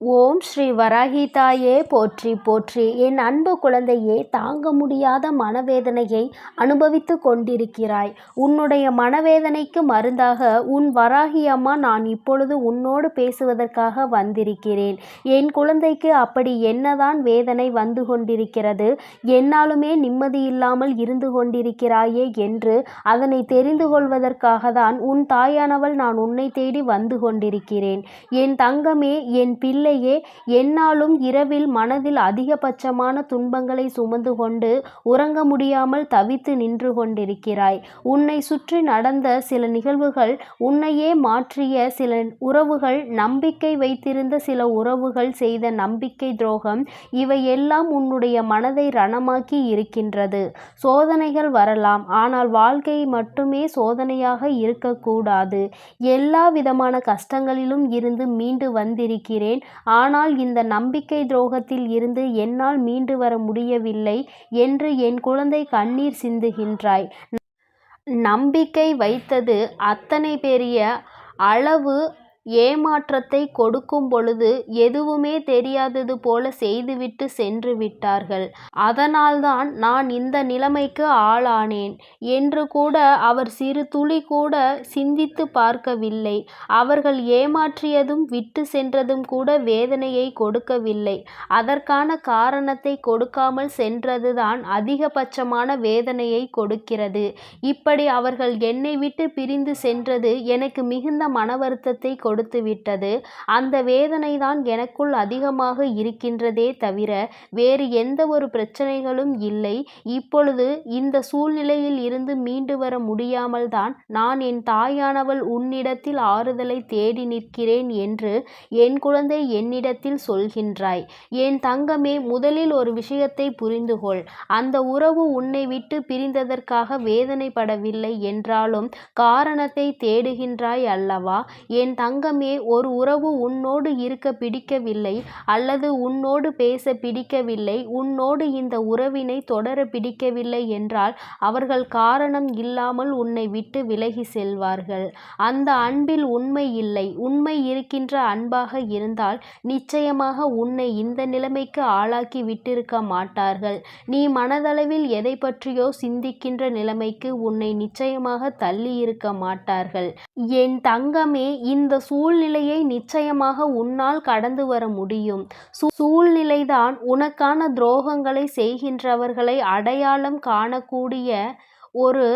ஓம் ஸ்ரீ வராகிதாயே போற்றி போற்றி. என் அன்பு குழந்தையே தாங்க முடியாத மனவேதனையை அனுபவித்து கொண்டிருக்கிறாய். உன்னுடைய மனவேதனைக்கு மருந்தாக உன் வராகி அம்மா நான் இப்பொழுது உன்னோடு பேசுவதற்காக வந்திருக்கிறேன். என் குழந்தைக்கு அப்படி என்னதான் வேதனை வந்து கொண்டிருக்கிறது? என்னாலுமே நிம்மதியில்லாமல் இருந்து கொண்டிருக்கிறாயே என்று அதனை தெரிந்து கொள்வதற்காக தான் உன் தாயானவள் நான் உன்னை தேடி வந்து கொண்டிருக்கிறேன். என் தங்கமே என் பிள்ளை உண்மையிலேயே என்னாலும் இரவில் மனதில் அதிகபட்சமான துன்பங்களை சுமந்து கொண்டு உறங்க முடியாமல் தவித்து நின்று கொண்டிருக்கிறாய். உன்னை சுற்றி நடந்த சில நிகழ்வுகள் உன்னையே மாற்றிய சில உறவுகள் நம்பிக்கை வைத்திருந்த சில உறவுகள் செய்த நம்பிக்கை துரோகம் இவையெல்லாம் உன்னுடைய மனதை ரணமாக்கி இருக்கின்றது. சோதனைகள் வரலாம் ஆனால் வாழ்க்கை மட்டுமே சோதனையாக இருக்கக்கூடாது. எல்லா விதமான கஷ்டங்களிலும் இருந்து மீண்டு வந்திருக்கிறேன். ஆனால் இந்த நம்பிக்கை துரோகத்தில் இருந்து என்னால் மீண்டு வர முடியவில்லை என்று என் குழந்தை கண்ணீர் சிந்துகின்றாய். நம்பிக்கை வைத்தது அத்தனை பெரிய அளவு ஏமாற்றத்தை கொடுக்கும் பொழுது எதுவுமே தெரியாதது போல செய்துவிட்டு சென்று விட்டார்கள். அதனால்தான் நான் இந்த நிலைமைக்கு ஆளானேன் என்று கூட அவர் சிறு துளி கூட சிந்தித்து பார்க்கவில்லை. அவர்கள் ஏமாற்றியதும் விட்டு சென்றதும் கூட வேதனையை கொடுக்கவில்லை. அதற்கான காரணத்தை கொடுக்காமல் சென்றதுதான் அதிகபட்சமான வேதனையை கொடுக்கிறது. இப்படி அவர்கள் என்னை விட்டு பிரிந்து சென்றது எனக்கு மிகுந்த மன வருத்தத்தை கொடு கொடுத்து விட்டது. அந்த வேதனை தான் எனக்குள் அதிகமாக இருக்கின்றதே தவிர வேறு எந்த ஒரு பிரச்சனைகளும் இல்லை. இப்பொழுது இந்த சூழ்நிலையில் இருந்து மீண்டு வர முடியாமல் தான் நான் என் தாயானவள் உன்னிடத்தில் ஆறுதலை தேடி நிற்கிறேன் என்று என் குழந்தை என்னிடத்தில் சொல்கின்றாய். என் தங்கமே முதலில் ஒரு விஷயத்தை புரிந்துகொள் அந்த உறவு உன்னை விட்டு பிரிந்ததற்காக வேதனைப்படவில்லை என்றாலும் காரணத்தை தேடுகின்றாய் அல்லவா? என் தங்க தங்கமே ஒரு உறவு உன்னோடு இருக்க பிடிக்கவில்லை அல்லது உன்னோடு பேச பிடிக்கவில்லை உன்னோடு இந்த உறவினை தொடர பிடிக்கவில்லை என்றால் அவர்கள் காரணம் இல்லாமல் உன்னை விட்டு விலகி செல்வார்கள். அந்த அன்பில் உண்மை இல்லை. உண்மை இருக்கின்ற அன்பாக இருந்தால் நிச்சயமாக உன்னை இந்த நிலைமைக்கு ஆளாக்கி விட்டிருக்க மாட்டார்கள். நீ மனதளவில் எதை பற்றியோ சிந்திக்கின்ற நிலைமைக்கு உன்னை நிச்சயமாக தள்ளி இருக்க மாட்டார்கள். என் தங்கமே இந்த சூழ்நிலையை நிச்சயமாக உன்னால் கடந்து வர முடியும். சூழ்நிலைதான் உனக்கான துரோகங்களை செய்கின்றவர்களை அடையாளம் காணக்கூடிய ஒரு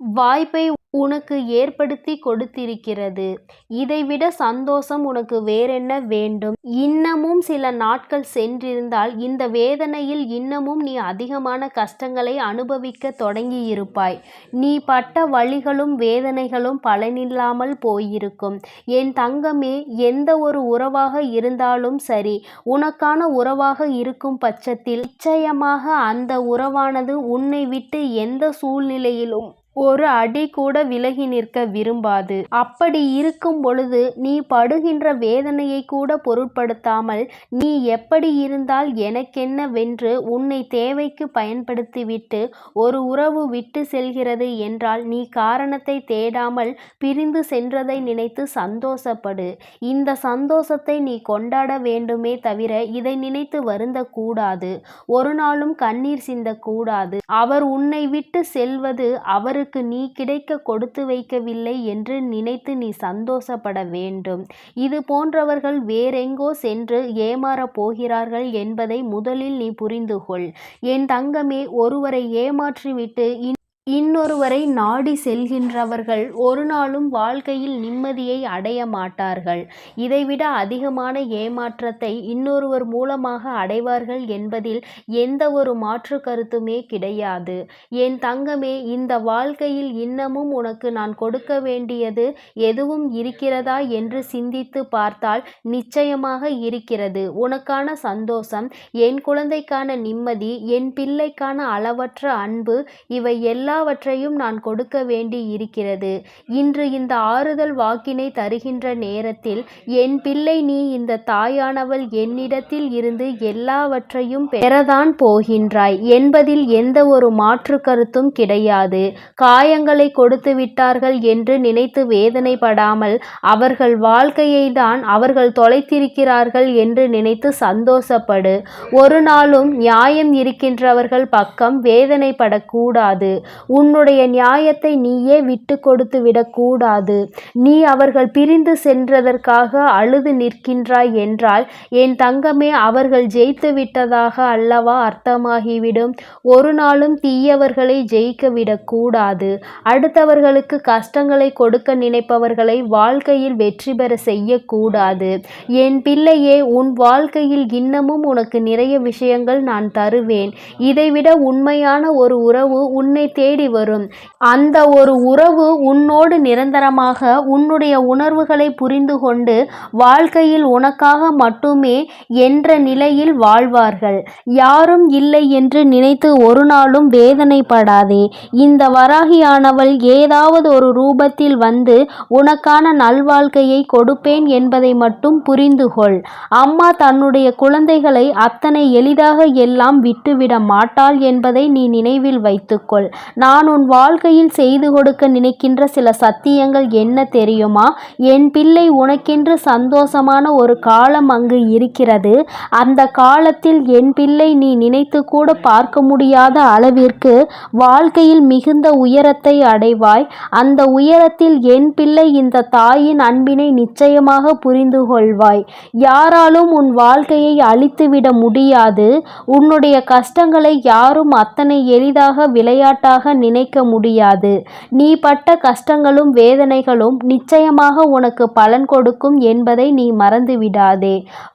வாய்ப்பை உனக்கு ஏற்படுத்தி கொடுத்திருக்கிறது. இதைவிட சந்தோஷம் உனக்கு வேறென்ன வேண்டும்? இன்னமும் சில நாட்கள் சென்றிருந்தால் இந்த வேதனையில் இன்னமும் நீ அதிகமான கஷ்டங்களை அனுபவிக்க தொடங்கியிருப்பாய். நீ பட்ட வழிகளும் வேதனைகளும் பலனில்லாமல் போயிருக்கும். என் தங்கமே எந்த ஒரு உறவாக இருந்தாலும் சரி உனக்கான உறவாக இருக்கும் பட்சத்தில் நிச்சயமாக அந்த உறவானது உன்னை விட்டு எந்த சூழ்நிலையிலும் ஒரு அடி கூட விலகி நிற்க விரும்பாது. அப்படி இருக்கும் பொழுது நீ படுகின்ற வேதனையை கூட பொருட்படுத்தாமல் நீ எப்படி இருந்தால் எனக்கென்னவென்று உன்னை தேவைக்கு பயன்படுத்திவிட்டு ஒரு உறவு விட்டு செல்கிறது என்றால் நீ காரணத்தை தேடாமல் பிரிந்து சென்றதை நினைத்து சந்தோஷப்படு. இந்த சந்தோஷத்தை நீ கொண்டாட வேண்டுமே தவிர இதை நினைத்து வருந்தக்கூடாது. ஒரு நாளும் கண்ணீர் சிந்தக்கூடாது. அவர் உன்னை விட்டு செல்வது அவர் அவருக்கு நீ கிடைக்க கொடுத்து வைக்கவில்லை என்று நினைத்து நீ சந்தோஷப்பட வேண்டும். இது போன்றவர்கள் வேறெங்கோ சென்று ஏமாறப் போகிறார்கள் என்பதை முதலில் நீ புரிந்து கொள் என் தங்கமே ஒருவரை ஏமாற்றிவிட்டு இன்னொருவரை நாடி செல்கின்றவர்கள் ஒரு நாளும் வாழ்க்கையில் நிம்மதியை அடைய மாட்டார்கள். இதைவிட அதிகமான ஏமாற்றத்தை இன்னொருவர் மூலமாக அடைவார்கள் என்பதில் எந்த ஒரு மாற்று கருத்துமே கிடையாது. என் தங்கமே இந்த வாழ்க்கையில் இன்னமும் உனக்கு நான் கொடுக்க வேண்டியது எதுவும் இருக்கிறதா என்று சிந்தித்து பார்த்தால் நிச்சயமாக இருக்கிறது. உனக்கான சந்தோஷம் என் குழந்தைக்கான நிம்மதி என் பிள்ளைக்கான அளவற்ற அன்பு இவை எல்லாம் எல்லாவற்றையும் நான் கொடுக்க வேண்டி இருக்கிறது இன்று இந்த ஆறுதல் வாக்கினை தருகின்ற நேரத்தில் என் பிள்ளை நீ இந்த தாயானவள் என்னிடத்தில் இருந்து எல்லாவற்றையும் பெறதான் போகின்றாய். என்பதில் எந்த ஒரு மாற்று கருத்தும் கிடையாது. காயங்களை கொடுத்து விட்டார்கள் என்று நினைத்து வேதனைப்படாமல் அவர்கள் வாழ்க்கையை தான் அவர்கள் தொலைத்திருக்கிறார்கள் என்று நினைத்து சந்தோஷப்படு. ஒரு நாளும் நியாயம் இருக்கின்றவர்கள் பக்கம் வேதனைப்படக்கூடாது. உன்னுடைய நியாயத்தை நீயே விட்டு கொடுத்து விடக்கூடாது. நீ அவர்கள் பிரிந்து சென்றதற்காக அழுது நிற்கின்றாய் என்றால் என் தங்கமே அவர்கள் ஜெயித்து விட்டதாக அல்லவா அர்த்தமாகிவிடும்? ஒரு நாளும் தீயவர்களை ஜெயிக்க விடக்கூடாது. அடுத்தவர்களுக்கு கஷ்டங்களை கொடுக்க நினைப்பவர்களை வாழ்க்கையில் வெற்றி பெற செய்யக்கூடாது. என் பிள்ளையே உன் வாழ்க்கையில் இன்னமும் உனக்கு நிறைய விஷயங்கள் நான் தருவேன். இதைவிட உண்மையான ஒரு உறவு உன்னை தேடி வரும். அந்த ஒரு உறவு உன்னோடு நிரந்தரமாக உன்னுடைய உணர்வுகளை புரிந்து கொண்டு வாழ்க்கையில் உனக்காக மட்டுமே என்ற நிலையில் வாழ்வார்கள். யாரும் இல்லை என்று நினைத்து ஒரு நாளும் வேதனைப்படாதே. இந்த வராகியானவள் ஏதாவது ஒரு ரூபத்தில் வந்து உனக்கான நல்வாழ்க்கையை கொடுப்பேன் என்பதை மட்டும் புரிந்து கொள். அம்மா தன்னுடைய குழந்தைகளை அத்தனை எளிதாக எல்லாம் விட்டுவிட மாட்டாள் என்பதை நீ நினைவில் வைத்துக்கொள். நான் உன் வாழ்க்கையில் செய்து கொடுக்க நினைக்கின்ற சில சத்தியங்கள் என்ன தெரியுமா? என் பிள்ளை உனக்கென்று சந்தோஷமான ஒரு காலம் அங்கு இருக்கிறது. அந்த காலத்தில் என் பிள்ளை நீ நினைத்து கூட பார்க்க முடியாத அளவிற்கு வாழ்க்கையில் மிகுந்த உயரத்தை அடைவாய். அந்த உயரத்தில் என் பிள்ளை இந்த தாயின் அன்பினை நிச்சயமாக புரிந்து கொள்வாய். யாராலும் உன் வாழ்க்கையை அழித்துவிட முடியாது. உன்னுடைய கஷ்டங்களை யாரும் அத்தனை எளிதாக விளையாட்டாக நினைக்க முடியாது. நீ பட்ட கஷ்டங்களும் வேதனைகளும் நிச்சயமாக உனக்கு பலன் கொடுக்கும் என்பதை நீ மறந்துவிடாதே.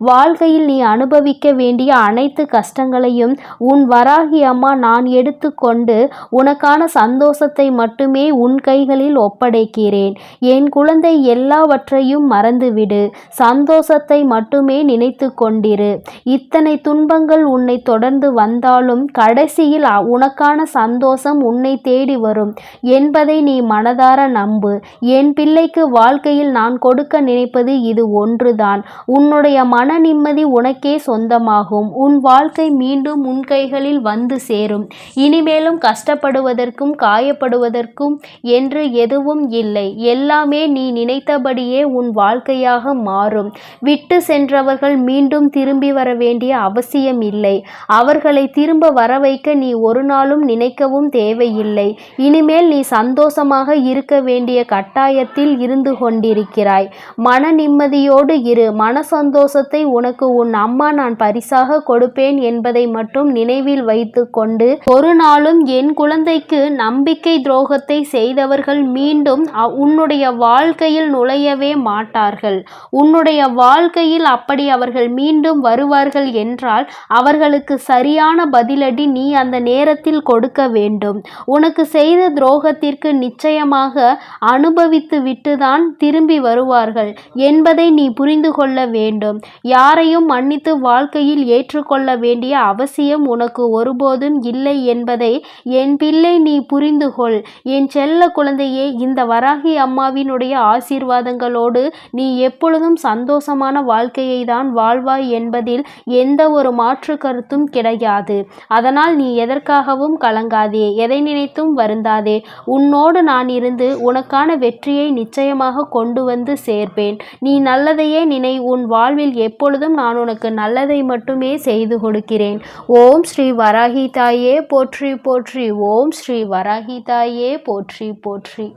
வாழ்க்கையில் நீ அனுபவிக்க வேண்டிய அனைத்து கஷ்டங்களையும் உன் வராகி அம்மா நான் எடுத்துக்கொண்டு உனக்கான சந்தோஷத்தை மட்டுமே உன் கைகளில் ஒப்படைக்கிறேன். என் குழந்தை எல்லாவற்றையும் மறந்துவிடு. சந்தோஷத்தை மட்டுமே நினைத்து கொண்டிரு. இத்தனை துன்பங்கள் உன்னை தொடர்ந்து வந்தாலும் கடைசியில் உனக்கான சந்தோஷம் உன்னை தேடி வரும். என்பதை நீ மனதார நம்பு. என் பிள்ளைக்கு வாழ்க்கையில் நான் கொடுக்க நினைப்பது இது ஒன்றுதான். உன்னுடைய மன நிம்மதி உனக்கே சொந்தமாகும். உன் வாழ்க்கை மீண்டும் உன் கைகளில் வந்து சேரும். இனிமேலும் கஷ்டப்படுவதற்கும் காயப்படுவதற்கும் என்று எதுவும் இல்லை. எல்லாமே நீ நினைத்தபடியே உன் வாழ்க்கையாக மாறும். விட்டு சென்றவர்கள் மீண்டும் திரும்பி வர வேண்டிய அவசியம் இல்லை. அவர்களை திரும்ப வர வைக்க நீ ஒரு நாளும் நினைக்கவும் தேவை இல்லை. இனிமேல் நீ சந்தோஷமாக இருக்க வேண்டிய கட்டாயத்தில் இருந்து கொண்டிருக்கிறாய். மன நிம்மதியோடு இரு. மன சந்தோஷத்தை உனக்கு உன் அம்மா நான் பரிசாக கொடுப்பேன் என்பதை மட்டும் நினைவில் வைத்து கொண்டு ஒரு நாளும் என் குழந்தைக்கு நம்பிக்கை துரோகத்தை செய்தவர்கள் மீண்டும் உன்னுடைய வாழ்க்கையில் நுழையவே மாட்டார்கள். உன்னுடைய வாழ்க்கையில் அப்படி அவர்கள் மீண்டும் வருவார்கள் என்றால் அவர்களுக்கு சரியான பதிலடி நீ அந்த நேரத்தில் கொடுக்க வேண்டும். உனக்கு செய்த துரோகத்திற்கு நிச்சயமாக அனுபவித்து விட்டுதான் திரும்பி வருவார்கள் என்பதை நீ புரிந்து கொள்ள வேண்டும். யாரையும் மன்னித்து வாழ்க்கையில் ஏற்றுக்கொள்ள வேண்டிய அவசியம் உனக்கு ஒருபோதும் இல்லை என்பதை என் பிள்ளை நீ புரிந்து கொள். என் செல்ல குழந்தையே இந்த வராகி அம்மாவினுடைய ஆசீர்வாதங்களோடு நீ எப்பொழுதும் சந்தோஷமான வாழ்க்கையை தான் வாழ்வாய் என்பதில் எந்த ஒரு மாற்று கருத்தும் கிடையாது. அதனால் நீ எதற்காகவும் கலங்காதே. எதை நினைத்தும் வருந்தாதே. உன்னோடு நான் இருந்து உனக்கான வெற்றியை நிச்சயமாக கொண்டு வந்து சேர்ப்பேன். நீ நல்லதையே நினை உன் வாழ்வில் எப்பொழுதும் நான் உனக்கு நல்லதை மட்டுமே செய்து கொடுக்கிறேன். ஓம் ஸ்ரீ வராகி தாயே போற்றி போற்றி. ஓம் ஸ்ரீ வராகி தாயே போற்றி போற்றி.